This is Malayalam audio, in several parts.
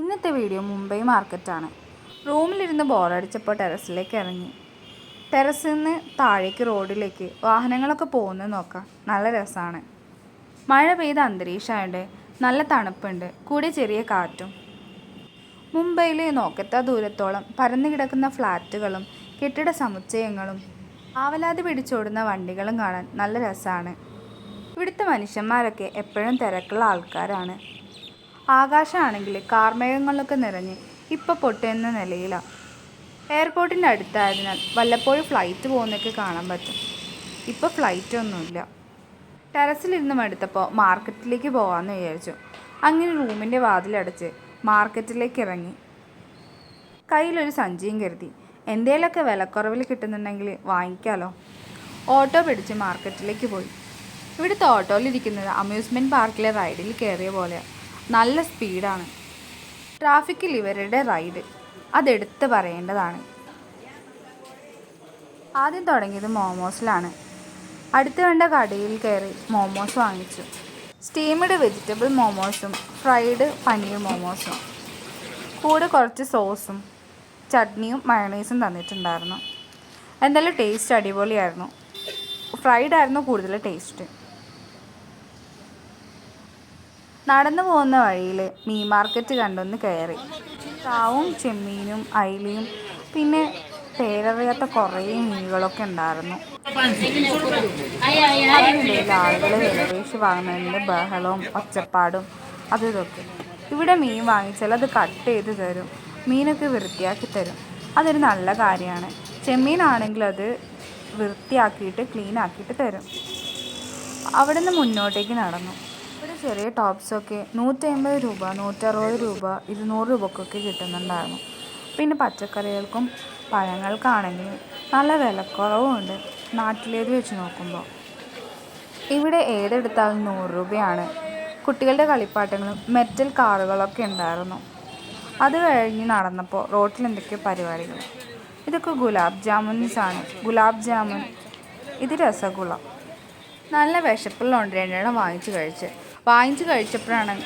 ഇന്നത്തെ വീഡിയോ മുംബൈ മാർക്കറ്റാണ്. റൂമിലിരുന്ന് ബോറടിച്ചപ്പോൾ ടെറസിലേക്ക് ഇറങ്ങി. ടെറസിൽ നിന്ന് താഴേക്ക് റോഡിലേക്ക് വാഹനങ്ങളൊക്കെ പോകുന്നത് നോക്കാം. നല്ല രസമാണ്. മഴ പെയ്ത അന്തരീക്ഷമുണ്ട് നല്ല തണുപ്പുണ്ട്. കൂടെ ചെറിയ കാറ്റും. മുംബൈയിൽ നോക്കത്ത ദൂരത്തോളം പരന്നു കിടക്കുന്ന ഫ്ലാറ്റുകളും കെട്ടിട സമുച്ചയങ്ങളും ആവലാതി പിടിച്ചോടുന്ന വണ്ടികളും കാണാൻ നല്ല രസമാണ്. ഇവിടുത്തെ മനുഷ്യന്മാരൊക്കെ എപ്പോഴും തിരക്കുള്ള ആൾക്കാരാണ്. ആകാശമാണെങ്കിൽ കാർമേഘങ്ങളൊക്കെ നിറഞ്ഞ് ഇപ്പോൾ പൊട്ടുന്ന നിലയിലാണ് എയർപോർട്ടിന്റെ അടുത്തായതിനാൽ വല്ലപ്പോഴും ഫ്ലൈറ്റ് പോകുന്നൊക്കെ കാണാൻ പറ്റും. ഇപ്പോൾ ഫ്ലൈറ്റ് ഒന്നുമില്ല. ടെറസിലിരുന്ന് മടുത്തപ്പോൾ മാർക്കറ്റിലേക്ക് പോകാമെന്ന് വിചാരിച്ചു. അങ്ങനെ റൂമിന്റെ വാതിലടച്ച് മാർക്കറ്റിലേക്ക് ഇറങ്ങി. കയ്യിലൊരു സഞ്ചിയും കരുതി. എന്തേലൊക്കെ വിലക്കുറവിൽ കിട്ടുന്നുണ്ടെങ്കിൽ വാങ്ങിക്കാലോ. ഓട്ടോ പിടിച്ച് മാർക്കറ്റിലേക്ക് പോയി. ഇവിടുത്തെ ഓട്ടോയിലിരിക്കുന്നത് അമ്യൂസ്മെന്റ് പാർക്കിലെ റൈഡിൽ കയറിയ പോലെയാണ് നല്ല സ്പീഡാണ്. ട്രാഫിക്കിൽ ഇവരുടെ റൈഡ് അതെടുത്ത് പറയേണ്ടതാണ്. ആദ്യം തുടങ്ങിയത് മോമോസിലാണ്. അടുത്ത് കണ്ട കടയിൽ കയറി മോമോസ് വാങ്ങിച്ചു. സ്റ്റീംഡ് വെജിറ്റബിൾ മോമോസും ഫ്രൈഡ് പനീർ മോമോസും. കൂടെ കുറച്ച് സോസും ചട്നിയും മയണൈസും തന്നിട്ടുണ്ടായിരുന്നു. എന്തായാലും ടേസ്റ്റ് അടിപൊളിയായിരുന്നു. ഫ്രൈഡ് ആയിരുന്നു കൂടുതൽ ടേസ്റ്റ്. നടന്നു പോകുന്ന വഴിയിൽ മീൻ മാർക്കറ്റ് കണ്ടൊന്ന് കയറി. താവും ചെമ്മീനും അയിലയും പിന്നെ പേരറിയാത്ത കുറേ മീനുകളൊക്കെ ഉണ്ടായിരുന്നു. ആളുകൾ വിലപേശി വാങ്ങുന്നതിന്റെ ബഹളവും ഒച്ചപ്പാടും അതും ഇതൊക്കെ. ഇവിടെ മീൻ വാങ്ങിച്ചാൽ അത് കട്ട് ചെയ്ത് തരും. മീനൊക്കെ വൃത്തിയാക്കി തരും. അതൊരു നല്ല കാര്യമാണ്. ചെമ്മീനാണെങ്കിൽ അത് വൃത്തിയാക്കിയിട്ട് ക്ലീൻ ആക്കിയിട്ട് തരും. അവിടെ നിന്ന് മുന്നോട്ടേക്ക് നടന്നു. ഒരു ചെറിയ ടോപ്സൊക്കെ നൂറ്റി അമ്പത് രൂപ നൂറ്ററുപത് രൂപ ഇരുന്നൂറ് രൂപക്കൊക്കെ കിട്ടുന്നുണ്ടായിരുന്നു. പിന്നെ പച്ചക്കറികൾക്കും പഴങ്ങൾക്കാണെങ്കിലും നല്ല വിലക്കുറവുമുണ്ട് നാട്ടിലേത് വെച്ച് നോക്കുമ്പോൾ ഇവിടെ ഏതെടുത്താലും നൂറ് രൂപയാണ്. കുട്ടികളുടെ കളിപ്പാട്ടങ്ങളും മെറ്റൽ കാറുകളൊക്കെ ഉണ്ടായിരുന്നു. അത് കഴിഞ്ഞ് നടന്നപ്പോൾ റോട്ടിൽ എന്തൊക്കെയോ പരിപാടികൾ. ഇതൊക്കെ ഗുലാബ് ജാമുൻസാണ് ഗുലാബ് ജാമുൻ. ഇത് രസഗുള. നല്ല വിശപ്പുള്ള രണ്ടെണ്ണം വാങ്ങിച്ചു കഴിച്ച്. വാങ്ങിച്ച് കഴിച്ചപ്പോഴാണ്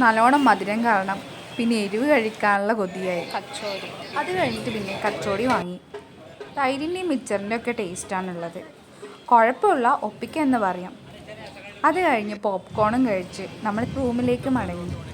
നല്ലോണം മധുരം കാരണം പിന്നെ എരിവ് കഴിക്കാനുള്ള കൊതിയായി. കച്ചോടി അത് കഴിഞ്ഞിട്ട് പിന്നെ കച്ചോടി വാങ്ങി. തൈരിന്റെയും മിച്ചറിന്റെ ഒക്കെ ടേസ്റ്റാണുള്ളത്. കുഴപ്പമുള്ള ഒപ്പിക്ക എന്ന് പറയാം. അത് കഴിഞ്ഞ് പോപ്കോണും കഴിച്ച് നമ്മൾ റൂമിലേക്ക് മടങ്ങി.